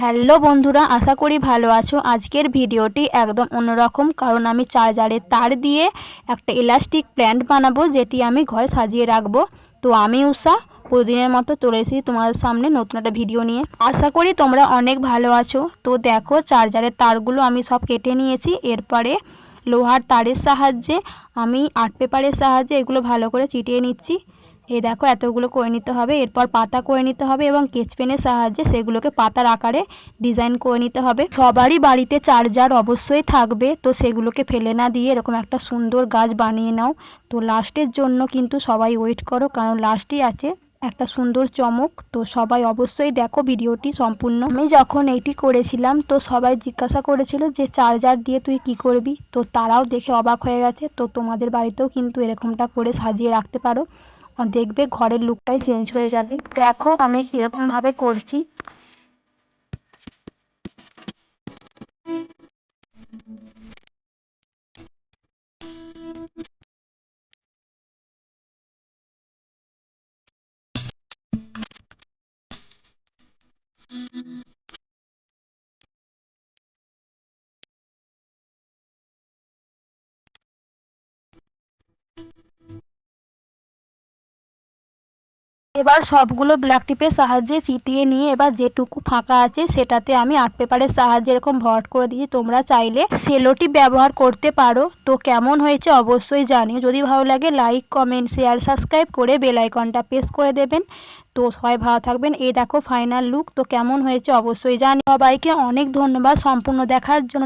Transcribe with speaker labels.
Speaker 1: Hello বন্ধুরা, আশা করি ভালো আছো। আজকের ভিডিওটি একদম অন্যরকম, কারণ আমি চার্জারের তার দিয়ে একটা ইলাস্টিক প্ল্যান্ট বানাবো, যেটি আমি ঘরে সাজিয়ে রাখব। তো আমি উষা, প্রতিদিনের মতো চলে তোমাদের সামনে নতুন একটা ভিডিও নিয়ে। আশা করি তোমরা অনেক ভালো আছো। তো দেখো, চার্জারের তারগুলো আমি সব কেটে নিয়েছি। এরপরে লোহার তারের সাহায্যে আমি আর্ট পেপারের সাহায্যে এগুলো ভালো করে চিটিয়ে নিচ্ছি। এই দেখো এতগুলো করে নিতে হবে, এরপর পাতা করে নিতে হবে এবং কেচ পেনের সাহায্যে সেগুলোকে পাতার আকারে ডিজাইন করে নিতে হবে। সবারই বাড়িতে চার্জার অবশ্যই থাকবে, তো সেগুলোকে ফেলে না দিয়ে এরকম একটা সুন্দর গাছ বানিয়ে নাও। তো লাস্টের জন্য কিন্তু সবাই ওয়েট করো, কারণ লাস্টেই আছে একটা সুন্দর চমক, তো সবাই অবশ্যই দেখো ভিডিওটি সম্পূর্ণ। আমি যখন এইটি করেছিলাম, তো সবাই জিজ্ঞাসা করেছিল যে চার্জার দিয়ে তুই কি করবি? তো তারাও দেখে অবাক হয়ে গেছে, তো তোমাদের বাড়িতেও কিন্তু এরকমটা করে সাজিয়ে রাখতে পারো। দেখবে ঘরের লুকটাই চেঞ্জ হয়ে যাবে। দেখো আমি কীরকমভাবে করছি। এবার সবগুলো ব্ল্যাক টিপের সাহায্যে চিটিয়ে নিয়ে এবার যেটুকু ফাঁকা আছে সেটাতে আমি আর্ট পেপারের সাহায্যে এরকম ভরাট করে দিয়েছি। তোমরা চাইলে সেলোটি ব্যবহার করতে পারো। তো কেমন হয়েছে অবশ্যই জানিও। যদি ভালো লাগে লাইক কমেন্ট শেয়ার সাবস্ক্রাইব করে বেল আইকনটা প্রেস করে দেবেন। তো সবাই ভালো থাকবেন। এই দেখো ফাইনাল লুক তো কেমন হয়েছে অবশ্যই জানি সবাইকে অনেক ধন্যবাদ সম্পূর্ণ দেখার জন্য।